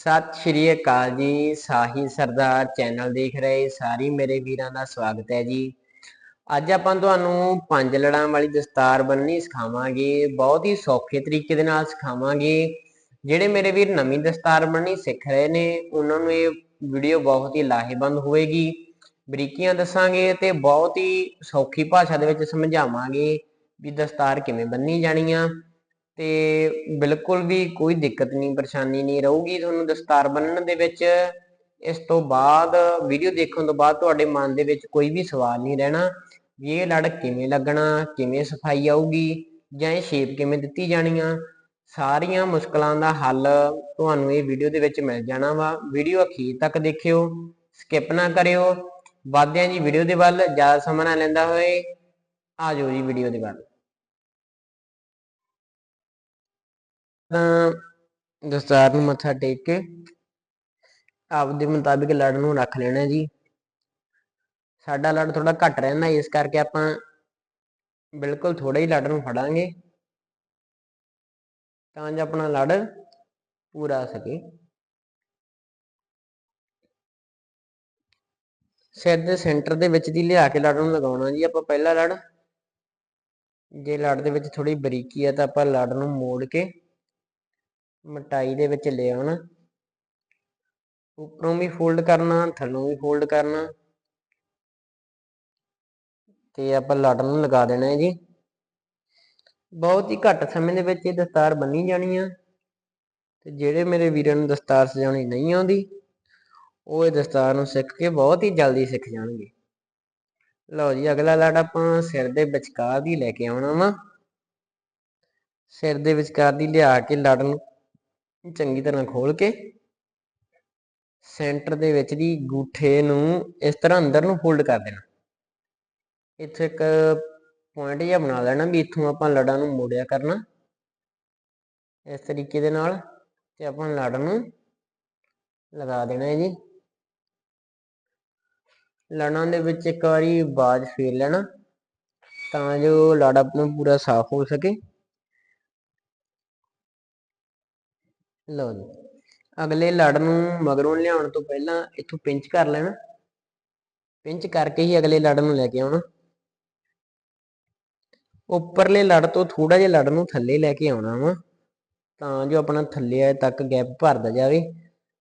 ਸਤਿ ਸ਼੍ਰੀ ਅਕਾਲ ਜੀ। ਸਾਹੀ ਸਰਦਾਰ ਚੈਨਲ ਦੇਖ ਰਹੇ ਸਾਰੇ ਮੇਰੇ ਵੀਰਾਂ ਦਾ ਸਵਾਗਤ ਹੈ ਜੀ। ਅੱਜ ਆਪਾਂ ਤੁਹਾਨੂੰ ਪੰਜ ਲੜਾਂ ਵਾਲੀ ਦਸਤਾਰ ਬੰਨਣੀ ਸਿਖਾਵਾਂਗੇ। ਬਹੁਤ ਹੀ ਸੌਖੇ ਤਰੀਕੇ ਦੇ ਨਾਲ ਸਿਖਾਵਾਂਗੇ। ਜਿਹੜੇ ਮੇਰੇ ਵੀਰ ਨਵੀਂ ਦਸਤਾਰ ਬੰਨਣੀ ਸਿੱਖ ਰਹੇ ਨੇ, ਉਹਨਾਂ ਨੂੰ ਇਹ ਵੀਡੀਓ ਬਹੁਤ ਹੀ ਲਾਹੇਵੰਦ ਹੋਵੇਗੀ। ਬਰੀਕੀਆਂ ਦੱਸਾਂਗੇ ਤੇ ਬਹੁਤ ਹੀ ਸੌਖੀ ਭਾਸ਼ਾ ਦੇ ਵਿੱਚ ਸਮਝਾਵਾਂਗੇ ਵੀ ਦਸਤਾਰ ਕਿਵੇਂ ਬੰਨੀ ਜਾਣੀ ਆ। ਤੇ ਬਿਲਕੁਲ ਵੀ ਕੋਈ ਦਿੱਕਤ ਨਹੀਂ, ਪਰੇਸ਼ਾਨੀ ਨਹੀਂ ਰਹੂਗੀ ਤੁਹਾਨੂੰ ਦਸਤਾਰ ਬੰਨਣ ਦੇ ਵਿੱਚ। ਇਸ ਤੋਂ ਬਾਅਦ ਵੀਡੀਓ ਦੇਖਣ ਤੋਂ ਬਾਅਦ ਤੁਹਾਡੇ ਮਨ ਦੇ ਵਿੱਚ ਕੋਈ ਵੀ ਸਵਾਲ ਨਹੀਂ ਰਹਿਣਾ। ਵੀ ਇਹ ਲੜ ਕਿਵੇਂ ਲੱਗਣਾ, ਕਿਵੇਂ ਸਫ਼ਾਈ ਆਊਗੀ, ਜਾਂ ਇਹ ਸ਼ੇਪ ਕਿਵੇਂ ਦਿੱਤੀ ਜਾਣੀ ਆ। ਸਾਰੀਆਂ ਮੁਸ਼ਕਲਾਂ ਦਾ ਹੱਲ ਤੁਹਾਨੂੰ ਇਹ ਵੀਡੀਓ ਦੇ ਵਿੱਚ ਮਿਲ ਜਾਣਾ ਵਾ। ਵੀਡੀਓ ਅਖੀਰ ਤੱਕ ਦੇਖਿਓ, ਸਕਿਪ ਨਾ ਕਰਿਓ। ਵਾਦਿਆਂ ਜੀ ਵੀਡੀਓ ਦੇ ਵੱਲ ਜ਼ਿਆਦਾ ਸਮਾਂ ਨਾ ਲੈਂਦਾ ਹੋਏ। ਆ ਜਾਓ ਜੀ ਵੀਡੀਓ ਦੇ ਵੱਲ। ਤਾਂ ਦਸਤਾਰ ਨੂੰ ਮੱਥਾ ਟੇਕ ਕੇ ਆਪਦੇ ਮੁਤਾਬਿਕ ਲੜ ਨੂੰ ਰੱਖ ਲੈਣਾ ਜੀ। ਸਾਡਾ ਲੜ ਥੋੜਾ ਘੱਟ ਰਹਿੰਦਾ, ਇਸ ਕਰਕੇ ਆਪਾਂ ਬਿਲਕੁਲ ਥੋੜਾ ਹੀ ਲੜ ਨੂੰ ਫੜਾਂਗੇ ਤਾਂ ਜੋ ਆਪਣਾ ਲੜ ਪੂਰਾ ਸਕੇ। ਸਿਰ ਦੇ ਸੈਂਟਰ ਦੇ ਵਿੱਚ ਦੀ ਲਿਆ ਕੇ ਲੜ ਨੂੰ ਲਗਾਉਣਾ ਜੀ, ਆਪਾਂ ਪਹਿਲਾ ਲੜ। ਜੇ ਲੜ ਦੇ ਵਿੱਚ ਥੋੜੀ ਬਰੀਕੀ ਆ ਤਾਂ ਆਪਾਂ ਲੜ ਨੂੰ ਮੋੜ ਕੇ ਮਟਾਈ ਦੇ ਵਿੱਚ ਲੈ ਆਉਣਾ। ਉੱਪਰੋਂ ਵੀ ਫੋਲਡ ਕਰਨਾ, ਥੱਲੋਂ ਵੀ ਫੋਲਡ ਕਰਨਾ। ਤੇ ਆਪਾਂ ਲੜ ਨੂੰ ਲਗਾ ਦੇਣਾ ਹੈ ਜੀ। ਬਹੁਤ ਹੀ ਘੱਟ ਸਮੇਂ ਦੇ ਵਿੱਚ ਇਹ ਦਸਤਾਰ ਬੰਨੀ ਜਾਣੀ ਆ। ਤੇ ਜਿਹੜੇ ਮੇਰੇ ਵੀਰਾਂ ਨੂੰ ਦਸਤਾਰ ਸਜਾਉਣੀ ਨਹੀਂ ਆਉਂਦੀ, ਉਹ ਇਹ ਦਸਤਾਰ ਨੂੰ ਸਿੱਖ ਕੇ ਬਹੁਤ ਹੀ ਜਲਦੀ ਸਿੱਖ ਜਾਣਗੇ। ਲਓ ਜੀ, ਅਗਲਾ ਲੜ ਆਪਾਂ ਸਿਰ ਦੇ ਵਿਚਕਾਰ ਦੀ ਲੈ ਕੇ ਆਉਣਾ ਵਾ। ਸਿਰ ਦੇ ਵਿਚਕਾਰ ਦੀ ਲਿਆ ਕੇ ਲੜ ਨੂੰ ਚੰਗੀ ਤਰ੍ਹਾਂ ਖੋਲ ਕੇ ਸੈਂਟਰ ਦੇ ਵਿੱਚ ਦੀ ਗੂਠੇ ਨੂੰ ਇਸ ਤਰ੍ਹਾਂ ਅੰਦਰ ਨੂੰ ਫੋਲਡ ਕਰ ਦੇਣਾ। ਇੱਥੇ ਇੱਕ ਪੁਆਇੰਟ ਜਿਹਾ ਬਣਾ ਲੈਣਾ ਵੀ ਇੱਥੋਂ ਆਪਾਂ ਲੜਾਂ ਨੂੰ ਮੋੜਿਆ ਕਰਨਾ। ਇਸ ਤਰੀਕੇ ਦੇ ਨਾਲ ਤੇ ਆਪਾਂ ਲੜ ਨੂੰ ਲਗਾ ਦੇਣਾ ਹੈ ਜੀ। ਲੜਾਂ ਦੇ ਵਿੱਚ ਇੱਕ ਵਾਰੀ ਬਾਜ ਫੇਰ ਲੈਣਾ ਤਾਂ ਜੋ ਲੜ ਆਪਣਾ ਪੂਰਾ ਸਾਫ਼ ਹੋ ਸਕੇ। ਲਓ ਜੀ। ਅਗਲੇ ਲੜ ਨੂੰ ਮਗਰੋਂ ਲਿਆਉਣ ਤੋਂ ਪਹਿਲਾਂ ਇੱਥੋਂ ਪਿੰਚ ਕਰ ਲੈਣਾ। ਪਿੰਚ ਕਰਕੇ ਹੀ ਅਗਲੇ ਲੜ ਨੂੰ ਲੈ ਕੇ ਆਉਣਾ। ਉੱਪਰਲੇ ਲੜ ਤੋਂ ਥੋੜਾ ਜਿਹਾ ਲੜ ਨੂੰ ਥੱਲੇ ਲੈ ਕੇ ਆਉਣਾ ਵਾ, ਤਾਂ ਜੋ ਆਪਣਾ ਥੱਲੇ ਆਏ ਤੱਕ ਗੈਪ ਭਰਦਾ ਜਾਵੇ।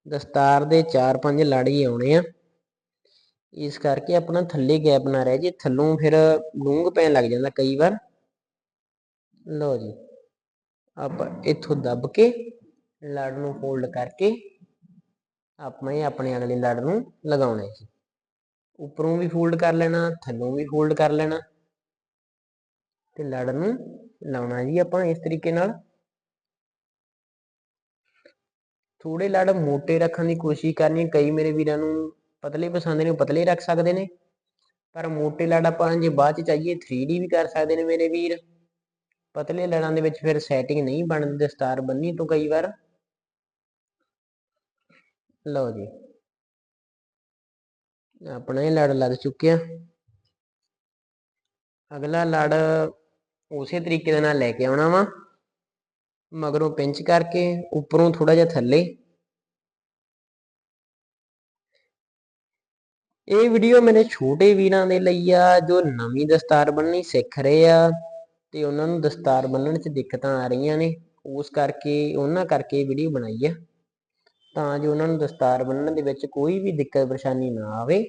ਦਸਤਾਰ ਦੇ 4-5 ਲੜ ਹੀ ਆਉਣੇ ਆ। ਇਸ ਕਰਕੇ ਆਪਣਾ ਥੱਲੇ ਗੈਪ ਨਾ ਰਹਿ ਜੇ, ਥੱਲੋਂ ਫਿਰ ਡੂੰਘ ਪੈਣ ਲੱਗ ਜਾਂਦਾ ਕਈ ਵਾਰ। ਲਓ ਜੀ, ਆਪਾਂ ਇੱਥੋਂ ਦੱਬ ਕੇ ਲੜ ਨੂੰ ਫੋਲਡ ਕਰਕੇ ਆਪਾਂ ਇਹ ਆਪਣੇ ਅਗਲੇ ਲੜ ਨੂੰ ਲਗਾਉਣਾ ਹੈ ਉੱਪਰੋਂ ਵੀ ਫੋਲਡ ਕਰ ਲੈਣਾ, ਥੱਲੋਂ ਵੀ ਫੋਲਡ ਕਰ ਲੈਣਾ। ਤੇ ਲੜ ਨੂੰ ਲਾਉਣਾ ਜੀ ਆਪਾਂ ਇਸ ਤਰੀਕੇ ਨਾਲ। ਥੋੜੇ ਲੜ ਮੋਟੇ ਰੱਖਣ ਦੀ ਕੋਸ਼ਿਸ਼ ਕਰਨੀ, ਕਈ ਮੇਰੇ ਵੀਰਾਂ ਨੂੰ ਪਤਲੇ ਪਸੰਦ ਨੇ ਪਤਲੇ ਰੱਖ ਸਕਦੇ ਨੇ। ਪਰ ਮੋਟੇ ਲੜ ਆਪਾਂ ਜੇ ਬਾਅਦ ਚ ਚਾਹੀਏ 3D ਵੀ ਕਰ ਸਕਦੇ ਨੇ ਮੇਰੇ ਵੀਰ। ਪਤਲੇ ਲੜਾਂ ਦੇ ਵਿੱਚ ਫਿਰ ਸੈਟਿੰਗ ਨਹੀਂ ਬਣਦੀ, ਦਸਤਾਰ ਬੰਨੀ ਤੋਂ ਕਈ ਵਾਰ। ਲਓ ਜੀ। ਆਪਣਾ ਇਹ ਲੜ ਲੱਗ ਚੁੱਕਿਆ। ਅਗਲਾ ਲੜ ਉਸੇ ਤਰੀਕੇ ਦੇ ਨਾਲ ਲੈ ਕੇ ਆਉਣਾ ਵਾ। ਮਗਰੋਂ ਪਿੰਚ ਕਰਕੇ, ਉੱਪਰੋਂ ਥੋੜਾ ਜਿਹਾ ਥੱਲੇ। ਇਹ ਵੀਡੀਓ ਮੇਰੇ ਛੋਟੇ ਵੀਰਾਂ ਦੇ ਲਈ ਆ, ਜੋ ਨਵੀਂ ਦਸਤਾਰ ਬੰਨਣੀ ਸਿੱਖ ਰਹੇ ਆ ਤੇ ਉਹਨਾਂ ਨੂੰ ਦਸਤਾਰ ਬੰਨਣ 'ਚ ਦਿੱਕਤਾਂ ਆ ਰਹੀਆਂ ਨੇ। ਉਸ ਕਰਕੇ, ਉਹਨਾਂ ਕਰਕੇ ਵੀਡੀਓ ਬਣਾਈ ਆ। ਤਾਂ ਜੋ ਉਹਨਾਂ ਨੂੰ ਦਸਤਾਰ ਬੰਨਣ ਦੇ ਵਿੱਚ ਕੋਈ ਵੀ ਦਿੱਕਤ ਪਰੇਸ਼ਾਨੀ ਨਾ ਆਵੇ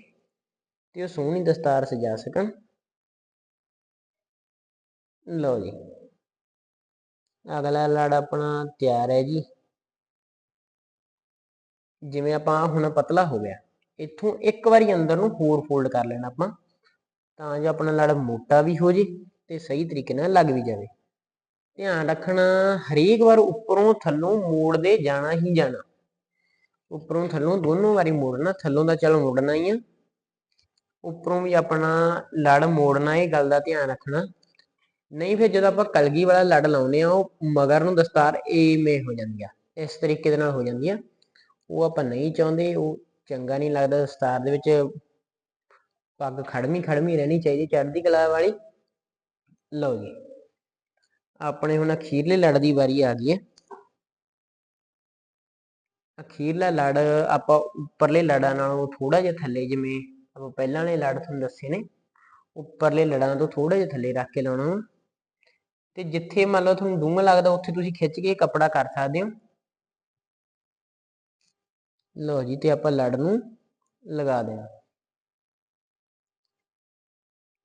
ਤੇ ਉਹ ਸੋਹਣੀ ਦਸਤਾਰ ਸਜਾ ਸਕਣ। ਲਓ ਜੀ। ਅਗਲਾ ਲੜ ਆਪਣਾ ਤਿਆਰ ਹੈ ਜੀ। ਜਿਵੇਂ ਆਪਾਂ ਹੁਣ ਪਤਲਾ ਹੋ ਗਿਆ, ਇੱਥੋਂ ਇੱਕ ਵਾਰੀ ਅੰਦਰ ਨੂੰ ਹੋਰ ਫੋਲਡ ਕਰ ਲੈਣਾ ਆਪਾਂ, ਤਾਂ ਜੋ ਆਪਣਾ ਲੜ ਮੋਟਾ ਵੀ ਹੋ ਜੇ ਤੇ ਸਹੀ ਤਰੀਕੇ ਨਾਲ ਲੱਗ ਵੀ ਜਾਵੇ। ਧਿਆਨ ਰੱਖਣਾ, ਹਰੇਕ ਵਾਰ ਉੱਪਰੋਂ ਥੱਲੋਂ ਮੋੜਦੇ ਜਾਣਾ ਹੀ ਜਾਣਾ। ਉੱਪਰੋਂ ਥੱਲੋਂ ਦੋਨੋਂ ਵਾਰੀ ਮੋੜਨਾ, ਥੱਲੋਂ ਦਾ ਚਲ ਮੋੜਨਾ ਹੀ ਆ। ਉੱਪਰੋਂ ਵੀ ਆਪਣਾ ਲੜ ਮੋੜਨਾ, ਇਹ ਗੱਲ ਦਾ ਧਿਆਨ ਰੱਖਣਾ। ਨਹੀਂ ਫਿਰ ਜਦੋਂ ਆਪਾਂ ਕਲਗੀ ਵਾਲਾ ਲੜ ਲਾਉਨੇ ਆ ਉਹ ਮਗਰ ਨੂੰ ਦਸਤਾਰ ਏਵੇਂ ਹੋ ਜਾਂਦੀ ਆ, ਇਸ ਤਰੀਕੇ ਦੇ ਨਾਲ ਹੋ ਜਾਂਦੀ ਆ। ਉਹ ਆਪਾਂ ਨਹੀਂ ਚਾਹੁੰਦੇ, ਉਹ ਚੰਗਾ ਨਹੀਂ ਲੱਗਦਾ, ਦਸਤਾਰ ਦੇ ਵਿੱਚ ਪੱਗ ਖੜਮੀ ਖੜਮੀ ਰਹਿਣੀ ਚਾਹੀਦੀ, ਚੜ੍ਹਦੀ ਕਲਾ ਵਾਲੀ। ਲਓ ਜੀ, ਆਪਣੇ ਹੁਣ ਅਖੀਰਲੇ ਲੜ ਦੀ ਵਾਰੀ ਆ ਗਈ ਹੈ। ਅਖੀਰਲਾ ਲੜ ਆਪਾਂ ਉੱਪਰਲੇ ਲੜਾਂ ਨਾਲੋਂ ਥੋੜਾ ਜਿਹਾ ਥੱਲੇ, ਜਿਵੇਂ ਆਪਾਂ ਪਹਿਲਾਂ ਵਾਲੇ ਲੜ ਤੁਹਾਨੂੰ ਦੱਸੇ ਨੇ, ਉੱਪਰਲੇ ਲੜਾਂ ਤੋਂ ਥੋੜਾ ਜਿਹਾ ਥੱਲੇ ਰੱਖ ਕੇ ਲਾਉਣਾ। ਵਾ ਤੇ ਜਿੱਥੇ ਮੰਨ ਲਓ ਤੁਹਾਨੂੰ ਡੂੰਘਾ ਲੱਗਦਾ, ਉੱਥੇ ਤੁਸੀਂ ਖਿੱਚ ਕੇ ਕੱਪੜਾ ਕਰ ਸਕਦੇ ਹੋ। ਲਓ ਜੀ, ਤੇ ਆਪਾਂ ਲੜ ਨੂੰ ਲਗਾ ਦੇਣਾ।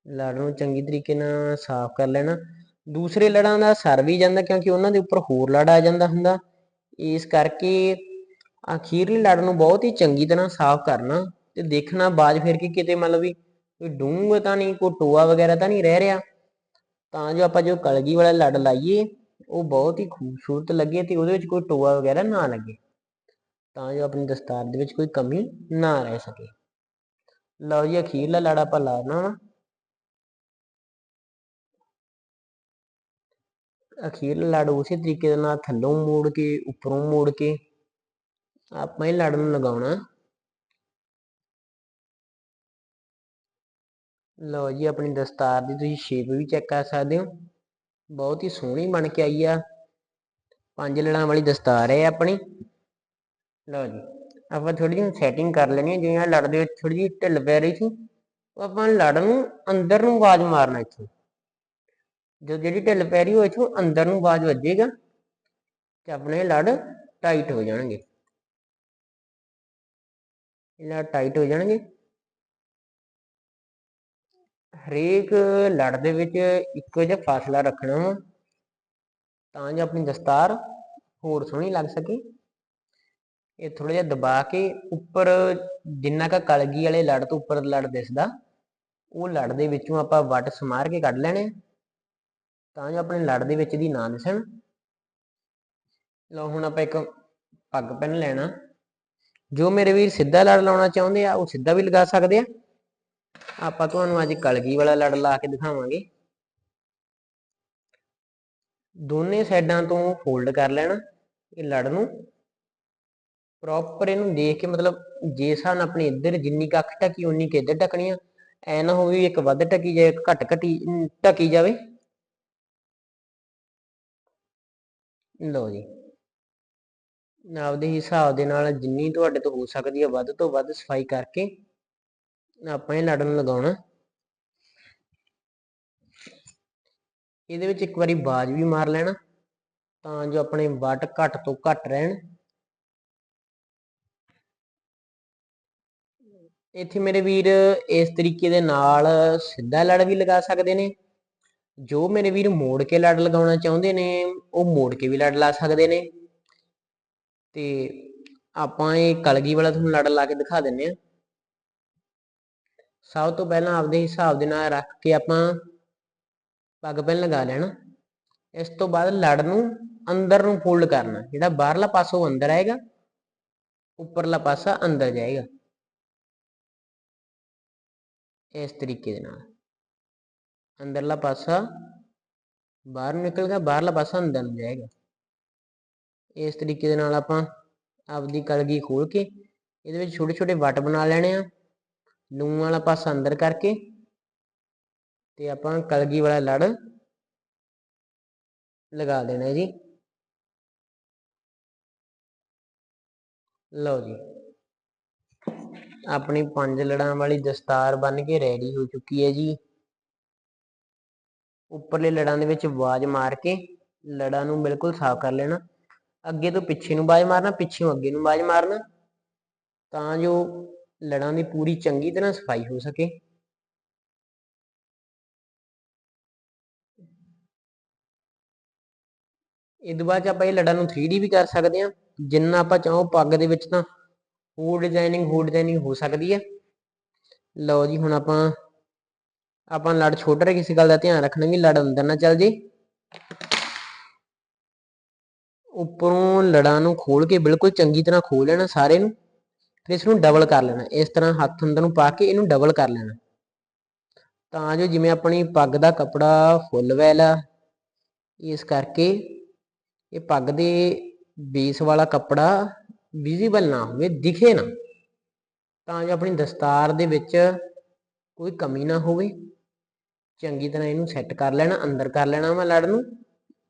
ਲੜ ਨੂੰ ਚੰਗੀ ਤਰੀਕੇ ਨਾਲ ਸਾਫ਼ ਕਰ ਲੈਣਾ। ਦੂਸਰੇ ਲੜਾਂ ਦਾ ਸਰ ਵੀ ਜਾਂਦਾ, ਕਿਉਂਕਿ ਉਹਨਾਂ ਦੇ ਉੱਪਰ ਹੋਰ ਲੜ ਆ ਜਾਂਦਾ ਹੁੰਦਾ। ਇਸ ਕਰਕੇ ਅਖੀਰਲੀ ਲੜ ਨੂੰ ਬਹੁਤ ਹੀ ਚੰਗੀ ਤਰ੍ਹਾਂ ਸਾਫ਼ ਕਰਨਾ ਤੇ ਦੇਖਣਾ ਬਾਜ ਫਿਰ ਕੇ ਕਿਤੇ ਮੰਨ ਲਓ ਵੀ ਕੋਈ ਡੂੰਘ ਤਾਂ ਨਹੀਂ, ਕੋਈ ਟੋਆ ਵਗੈਰਾ ਤਾਂ ਨਹੀਂ ਰਹਿ ਰਿਹਾ। ਤਾਂ ਜੋ ਆਪਾਂ ਜੋ ਕਲਗੀ ਵਾਲਾ ਲੜ ਲਾਈਏ, ਉਹ ਬਹੁਤ ਹੀ ਖੂਬਸੂਰਤ ਲੱਗੇ ਤੇ ਉਹਦੇ ਵਿੱਚ ਕੋਈ ਟੋਆ ਵਗੈਰਾ ਨਾ ਲੱਗੇ। ਤਾਂ ਜੋ ਆਪਣੀ ਦਸਤਾਰ ਦੇ ਵਿੱਚ ਕੋਈ ਕਮੀ ਨਾ ਰਹਿ ਸਕੇ। ਲਓ ਜੀ ਅਖੀਰਲਾ ਲੜ ਆਪਾਂ ਲਾਣਾ ਵਾ। ਅਖੀਰਲਾ ਲੜ ਉਸੇ ਤਰੀਕੇ ਦੇ ਨਾਲ ਥੱਲੋਂ ਮੋੜ ਕੇ, ਉੱਪਰੋਂ ਮੋੜ ਕੇ। ਆਪਾਂ ਇਹ ਲੜ ਨੂੰ ਲਗਾਉਣਾ। ਲਓ ਜੀ, ਆਪਣੀ ਦਸਤਾਰ ਦੀ ਤੁਸੀਂ ਸ਼ੇਪ ਵੀ ਚੈੱਕ ਕਰ ਸਕਦੇ ਹੋ। ਬਹੁਤ ਹੀ ਸੋਹਣੀ ਬਣ ਕੇ ਆਈ ਆ। ਪੰਜ ਲੜਾਂ ਵਾਲੀ ਦਸਤਾਰ ਹੈ ਆਪਣੀ। ਲਓ ਜੀ, ਆਪਾਂ ਥੋੜੀ ਜਿਹੀ ਸੈਟਿੰਗ ਕਰ ਲੈਣੀ ਹੈ, ਜਿਵੇਂ ਲੜ ਦੇ ਵਿੱਚ ਥੋੜੀ ਜਿਹੀ ਢਿੱਲ ਪੈ ਰਹੀ ਸੀ। ਉਹ ਆਪਾਂ ਲੜ ਨੂੰ ਅੰਦਰ ਨੂੰ ਆਵਾਜ਼ ਮਾਰਨਾ ਇੱਥੋਂ। ਜੋ ਜਿਹੜੀ ਢਿੱਲ ਪੈ ਰਹੀ ਉਹ ਇੱਥੋਂ ਅੰਦਰ ਨੂੰ ਆਵਾਜ਼ ਵੱਜੇਗਾ। ਤੇ ਆਪਣੇ ਲੜ ਟਾਈਟ ਹੋ ਜਾਣਗੇ। ਇਹ ਟਾਈਟ ਹੋ ਜਾਣਗੇ। ਹਰੇਕ ਲੜ ਦੇ ਵਿੱਚ ਇੱਕੋ ਜਿਹਾ ਫਾਸਲਾ ਰੱਖਣਾ ਵਾ, ਤਾਂ ਜੋ ਆਪਣੀ ਦਸਤਾਰ ਹੋਰ ਸੋਹਣੀ ਲੱਗ ਸਕੇ। ਇਹ ਥੋੜਾ ਜਿਹਾ ਦਬਾ ਕੇ ਉੱਪਰ ਜਿੰਨਾ ਕ ਕਲਗੀ ਵਾਲੇ ਲੜ ਤੋਂ ਉੱਪਰ ਲੜ ਦਿਸਦਾ, ਉਹ ਲੜ ਦੇ ਵਿੱਚੋਂ ਆਪਾਂ ਵੱਟ ਸਮਾਰ ਕੇ ਕੱਢ ਲੈਣੇ, ਤਾਂ ਜੋ ਆਪਣੇ ਲੜ ਦੇ ਵਿੱਚ ਦੀ ਨਾ ਦਿਸਣ। ਲਓ ਹੁਣ ਆਪਾਂ ਇੱਕ ਪੱਗ ਪੈਨ ਲੈਣਾ। ਜੋ ਮੇਰੇ ਵੀਰ ਸਿੱਧਾ ਲੜ ਲਾਉਣਾ ਚਾਹੁੰਦੇ ਆ, ਉਹ ਸਿੱਧਾ ਵੀ ਲਗਾ ਸਕਦੇ ਆ। ਆਪਾਂ ਤੁਹਾਨੂੰ ਅੱਜ ਕਲਗੀ ਵਾਲਾ ਲੜ ਲਾ ਕੇ ਦਿਖਾਵਾਂਗੇ। ਦੋਨੇ ਸਾਈਡਾਂ ਤੋਂ ਫੋਲਡ ਕਰ ਲੈਣਾ ਇਹ ਲੜ ਨੂੰ। ਪ੍ਰੋਪਰ ਇਹਨੂੰ ਦੇਖ ਕੇ ਮਤਲਬ ਜੇ ਹਿਸਾਬ ਨਾਲ ਆਪਣੀ ਇੱਧਰ ਜਿੰਨੀ ਕੱਖ ਅੱਖ ਟਕੀ ਉਨੀ ਕੁ ਇੱਧਰ ਟਕਣੀ ਆ। ਐ ਨਾ ਹੋਵੇ ਵੀ ਇੱਕ ਵੱਧ ਟਕੀ ਜਾਏ, ਇੱਕ ਘੱਟ ਘਟੀ ਟਕੀ ਜਾਵੇ। ਲਓ ਜੀ। ਆਪਦੇ ਹਿਸਾਬ ਦੇ ਨਾਲ ਜਿੰਨੀ ਤੁਹਾਡੇ ਤੋਂ ਹੋ ਸਕਦੀ ਹੈ ਵੱਧ ਤੋਂ ਵੱਧ ਸਫ਼ਾਈ ਕਰਕੇ ਆਪਾਂ ਇਹ ਲੜ ਲਗਾਉਣਾ। ਇਹਦੇ ਵਿੱਚ ਇੱਕ ਵਾਰੀ ਬਾਜ ਵੀ ਮਾਰ ਲੈਣਾ, ਤਾਂ ਜੋ ਆਪਣੇ ਵੱਟ ਘੱਟ ਤੋਂ ਘੱਟ ਰਹਿਣ। ਇੱਥੇ ਮੇਰੇ ਵੀਰ ਇਸ ਤਰੀਕੇ ਦੇ ਨਾਲ ਸਿੱਧਾ ਲੜ ਵੀ ਲਗਾ ਸਕਦੇ ਨੇ। ਜੋ ਮੇਰੇ ਵੀਰ ਮੋੜ ਕੇ ਲੜ ਲਗਾਉਣਾ ਚਾਹੁੰਦੇ ਨੇ, ਉਹ ਮੋੜ ਕੇ ਵੀ ਲੜ ਲਾ ਸਕਦੇ ਨੇ। ਤੇ ਆਪਾਂ ਇਹ ਕਲਗੀ ਵਾਲਾ ਤੁਹਾਨੂੰ ਲੜ ਲਾ ਕੇ ਦਿਖਾ ਦਿੰਨੇ ਆ ਸਭ ਤੋਂ ਪਹਿਲਾਂ ਆਪਦੇ ਹਿਸਾਬ ਦੇ ਨਾਲ ਰੱਖ ਕੇ ਆਪਾਂ ਪੱਗ ਪੈਨ ਲਗਾ ਲੈਣਾ। ਇਸ ਤੋਂ ਬਾਅਦ ਲੜ ਨੂੰ ਅੰਦਰ ਨੂੰ ਫੋਲਡ ਕਰਨਾ, ਜਿਹੜਾ ਬਾਹਰਲਾ ਪਾਸਾ ਉਹ ਅੰਦਰ ਆਏਗਾ, ਉੱਪਰਲਾ ਪਾਸਾ ਅੰਦਰ ਜਾਏਗਾ। ਇਸ ਤਰੀਕੇ ਦੇ ਨਾਲ। ਅੰਦਰਲਾ ਪਾਸਾ ਬਾਹਰ ਨਿਕਲ ਗਿਆ, ਬਾਹਰਲਾ ਪਾਸਾ ਅੰਦਰ ਨੂੰ ਜਾਏਗਾ। ਇਸ ਤਰੀਕੇ ਦੇ ਨਾਲ ਆਪਾਂ ਆਪਦੀ ਕਲਗੀ ਖੋਲ ਕੇ ਇਹਦੇ ਵਿੱਚ ਛੋਟੇ ਛੋਟੇ ਵੱਟ ਬਣਾ ਲੈਣੇ ਆ। ਲੂਣ ਵਾਲਾ ਪਾਸਾ ਅੰਦਰ ਕਰਕੇ ਤੇ ਆਪਾਂ ਕਲਗੀ ਵਾਲਾ ਲੜ ਲਗਾ ਦੇਣਾ ਜੀ। ਲਓ ਜੀ। ਆਪਣੀ ਪੰਜ ਲੜਾਂ ਵਾਲੀ ਦਸਤਾਰ ਬਣ ਕੇ ਰੈਡੀ ਹੋ ਚੁੱਕੀ ਹੈ ਜੀ। ਉੱਪਰਲੇ ਲੜਾਂ ਦੇ ਵਿੱਚ ਆਵਾਜ਼ ਮਾਰ ਕੇ ਲੜਾਂ ਨੂੰ ਬਿਲਕੁਲ ਸਾਫ਼ ਕਰ ਲੈਣਾ। ਅੱਗੇ ਤੋਂ ਪਿੱਛੇ ਨੂੰ ਬਾਜ਼ ਮਾਰਨਾ, ਪਿੱਛੇੋਂ ਅੱਗੇ ਨੂੰ ਬਾਜ਼ ਮਾਰਨਾ, ਤਾਂ ਜੋ ਲੜਾਂ ਦੀ ਪੂਰੀ ਚੰਗੀ ਤਰ੍ਹਾਂ ਸਫ਼ਾਈ ਹੋ ਸਕੇ। ਇਹ ਤੋਂ ਬਾਅਦ ਆਪਾਂ ਇਹ ਲੜਾਂ ਨੂੰ 3D ਵੀ ਕਰ ਸਕਦੇ ਹਾਂ। ਜਿੰਨਾ ਆਪਾਂ ਚਾਹੋ ਪੱਗ ਦੇ ਵਿੱਚ ਤਾਂ ਹੋਰ ਡਿਜ਼ਾਈਨਿੰਗ ਹੋਰ ਡਿਜ਼ਾਈਨਿੰਗ ਹੋ ਸਕਦੀ ਹੈ। ਲਓ ਜੀ, ਹੁਣ ਆਪਾਂ ਆਪਾਂ ਲੜ ਛੋਟਾ ਰਿਹਾ ਕਿਸੇ ਗੱਲ ਦਾ ਧਿਆਨ ਰੱਖਣਾ ਵੀ ਲੜ ਅੰਦਰ ਨਾ ਚੱਲ ਜੇ। ਉੱਪਰੋਂ ਲੜਾਂ ਨੂੰ ਖੋਲ ਕੇ ਬਿਲਕੁਲ ਚੰਗੀ ਤਰ੍ਹਾਂ ਖੋਲ ਲੈਣਾ ਸਾਰੇ ਨੂੰ ਫਿਰ ਇਸ ਨੂੰ ਡਬਲ ਕਰ ਲੈਣਾ। ਇਸ ਤਰ੍ਹਾਂ ਹੱਥ ਅੰਦਰ ਨੂੰ ਪਾ ਕੇ ਇਹਨੂੰ ਡਬਲ ਕਰ ਲੈਣਾ। ਤਾਂ ਜੋ ਜਿਵੇਂ ਆਪਣੀ ਪੱਗ ਦਾ ਕਪੜਾ ਫੁੱਲ ਵੈਲ ਆ, ਇਸ ਕਰਕੇ ਇਹ ਪੱਗ ਦੇ ਬੇਸ ਵਾਲਾ ਕੱਪੜਾ ਵਿਜ਼ੀਬਲ ਨਾ ਹੋਵੇ, ਦਿਖੇ ਨਾ। ਤਾਂ ਜੋ ਆਪਣੀ ਦਸਤਾਰ ਦੇ ਵਿੱਚ ਕੋਈ ਕਮੀ ਨਾ ਹੋਵੇ। ਚੰਗੀ ਤਰ੍ਹਾਂ ਇਹਨੂੰ ਸੈੱਟ ਕਰ ਲੈਣਾ, ਅੰਦਰ ਕਰ ਲੈਣਾ ਵਾ ਲੜ ਨੂੰ।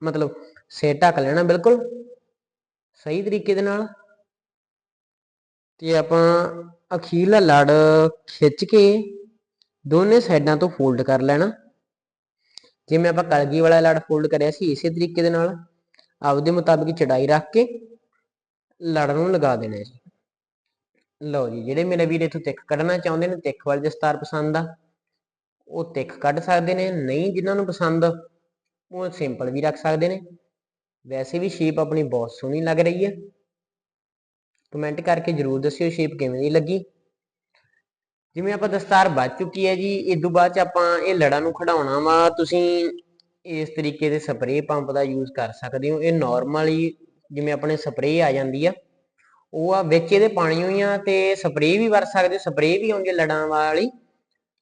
ਮਤਲਬ ਸੇ ਢੱਕ ਲੈਣਾ ਬਿਲਕੁਲ। ਸਹੀ ਤਰੀਕੇ ਦੇ ਨਾਲ। ਤੇ ਆਪਾਂ ਅਖੀਰਲਾ ਲੜ ਖਿੱਚ ਕੇ ਦੋਨੇ ਸਾਈਡਾਂ ਤੋਂ ਫੋਲਡ ਕਰ ਲੈਣਾ। ਜਿਵੇਂ ਆਪਾਂ ਕਲਗੀ ਵਾਲਾ ਲੜ ਫੋਲਡ ਕਰਿਆ ਸੀ, ਇਸੇ ਤਰੀਕੇ ਦੇ ਨਾਲ ਆਪਦੇ ਮੁਤਾਬਿਕ ਚੜਾਈ ਰੱਖ ਕੇ ਲੜ ਨੂੰ ਲਗਾ ਦੇਣਾ ਜੀ। ਲਓ ਜੀ, ਜਿਹੜੇ ਮੇਰੇ ਵੀਰ ਇਥੋਂ ਤਿੱਖ ਕੱਢਣਾ ਚਾਹੁੰਦੇ ਨੇ, ਤਿੱਖ ਵਾਲੇ ਦਸਤਾਰ ਪਸੰਦ ਆ। ਉਹ ਤਿੱਖ ਕੱਢ ਸਕਦੇ ਨੇ, ਨਹੀਂ ਜਿਨ੍ਹਾਂ ਨੂੰ ਪਸੰਦ, ਉਹ ਸਿੰਪਲ ਵੀ ਰੱਖ ਸਕਦੇ ਨੇ। ਵੈਸੇ ਵੀ ਸ਼ੇਪ ਆਪਣੀ ਬਹੁਤ ਸੋਹਣੀ ਲੱਗ ਰਹੀ ਹੈ ਕਮੈਂਟ ਕਰਕੇ ਜਰੂਰ ਦੱਸਿਓ ਸ਼ੇਪ ਕਿਵੇਂ ਦੀ ਲੱਗੀ। ਜਿਵੇਂ ਆਪਾਂ ਦਸਤਾਰ ਬਚ ਚੁੱਕੀ ਹੈ ਜੀ ਇਸ ਤੋਂ ਬਾਅਦ ਚ ਆਪਾਂ ਇਹ ਲੜਾ ਨੂੰ ਖੜਾਉਣਾ ਵਾ, ਤੁਸੀਂ ਇਸ ਤਰੀਕੇ ਦੇ ਸਪਰੇਅ ਪੰਪ ਦਾ ਯੂਜ਼ ਕਰ ਸਕਦੇ ਹੋ। ਇਹ ਨਾਰਮਲੀ ਜਿਵੇਂ ਆਪਣੇ ਸਪਰੇਅ ਆ ਜਾਂਦੀ ਆ, ਉਹ ਆ ਵਿੱਚ ਇਹਦੇ ਪਾਣੀ ਹੋਈ ਆ ਤੇ ਸਪਰੇਅ ਵੀ ਵਰ ਸਕਦੇ ਸਪਰੇਅ ਵੀ ਆਉਂਦੀ ਲੜਾਂ ਵਾਲੀ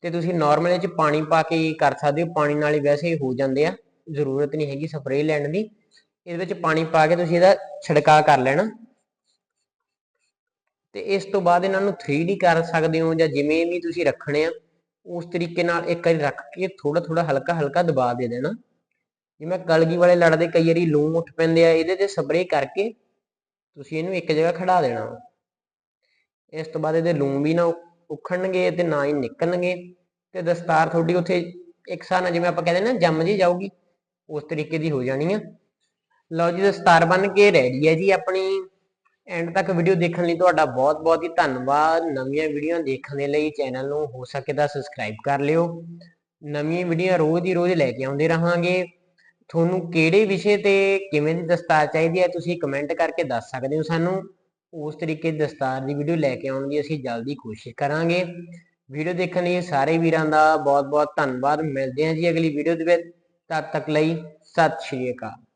ਤੇ ਤੁਸੀਂ ਨਾਰਮਲ ਇਹ ਚ ਪਾਣੀ ਪਾ ਕੇ ਕਰ ਸਕਦੇ ਹੋ। ਪਾਣੀ ਨਾਲ ਹੀ ਵੈਸੇ ਹੀ ਹੋ ਜਾਂਦੇ ਆ, ਜ਼ਰੂਰਤ ਨਹੀਂ ਹੈਗੀ ਸਪਰੇਅ ਲੈਣ ਦੀ। ਇਹਦੇ ਵਿੱਚ ਪਾਣੀ ਪਾ ਕੇ ਤੁਸੀਂ ਇਹਦਾ ਛਿੜਕਾਅ ਕਰ ਲੈਣਾ। ਤੇ ਇਸ ਤੋਂ ਬਾਅਦ ਇਹਨਾਂ ਨੂੰ 3D ਕਰ ਸਕਦੇ ਹੋ ਜਾਂ ਜਿਵੇਂ ਵੀ ਤੁਸੀਂ ਰੱਖਣੇ ਆ, ਉਸ ਤਰੀਕੇ ਨਾਲ ਇੱਕ ਵਾਰੀ ਰੱਖ ਕੇ ਥੋੜਾ ਥੋੜਾ ਹਲਕਾ ਹਲਕਾ ਦਬਾ ਦੇ ਦੇਣਾ। ਜਿਵੇਂ ਕਲਗੀ ਵਾਲੇ ਲੜਦੇ ਕਈ ਵਾਰੀ ਲੂਮ ਉੱਠ ਪੈਂਦੇ ਆ, ਇਹਦੇ ਤੇ ਸਪਰੇਅ ਕਰਕੇ ਤੁਸੀਂ ਇਹਨੂੰ ਇੱਕ ਜਗ੍ਹਾ ਖੜਾ ਦੇਣਾ। ਇਸ ਤੋਂ ਬਾਅਦ ਇਹਦੇ ਲੂਮ ਵੀ ਨਾ ਉਖਣਗੇ ਤੇ ਨਾ ਹੀ ਨਿਕਲਣਗੇ ਤੇ ਦਸਤਾਰ ਤੁਹਾਡੀ ਉੱਥੇ ਇੱਕ ਸਾਹ ਨਾਲ ਜਿਵੇਂ ਆਪਾਂ ਕਹਿੰਦੇ ਨਾ ਜੰਮ ਜੀ ਜਾਊਗੀ, ਉਸ ਤਰੀਕੇ ਦੀ ਹੋ ਜਾਣੀ ਆ। ਲਓ ਜੀ ਦਸਤਾਰ ਬਣ ਕੇ ਰੈਡੀ ਹੈ ਜੀ ਆਪਣੀ। ਐਂਡ ਤੱਕ ਵੀਡੀਓ ਦੇਖਣ ਲਈ ਤੁਹਾਡਾ ਬਹੁਤ ਬਹੁਤ ਹੀ ਧੰਨਵਾਦ। ਨਵੀਆਂ ਵੀਡੀਓ ਦੇਖਣ ਦੇ ਲਈ ਚੈਨਲ ਨੂੰ ਹੋ ਸਕੇ ਤਾਂ ਸਬਸਕ੍ਰਾਈਬ ਕਰ ਲਿਓ। ਨਵੀਆਂ ਵੀਡੀਓ ਰੋਜ਼ ਹੀ ਰੋਜ਼ ਲੈ ਕੇ ਆਉਂਦੇ ਰਹਾਂਗੇ। ਤੁਹਾਨੂੰ ਕਿਹੜੇ ਵਿਸ਼ੇ ਤੇ ਕਿਵੇਂ ਦੀ ਦਸਤਾਰ ਚਾਹੀਦੀ ਹੈ ਤੁਸੀਂ ਕਮੈਂਟ ਕਰਕੇ ਦੱਸ ਸਕਦੇ ਹੋ ਸਾਨੂੰ। ਉਸ ਤਰੀਕੇ ਦੀ ਦਸਤਾਰ ਦੀ ਵੀਡੀਓ ਲੈ ਕੇ ਆਉਣ ਦੀ ਅਸੀਂ ਜਲਦੀ ਕੋਸ਼ਿਸ਼ ਕਰਾਂਗੇ। ਵੀਡੀਓ ਦੇਖਣ ਲਈ ਸਾਰੇ ਵੀਰਾਂ ਦਾ ਬਹੁਤ ਬਹੁਤ ਧੰਨਵਾਦ। ਮਿਲਦੇ ਹਾਂ ਜੀ ਅਗਲੀ ਵੀਡੀਓ ਦੇ ਵਿੱਚ। ਤਦ ਤੱਕ ਲਈ ਸਤਿ ਸ਼੍ਰੀ ਅਕਾਲ।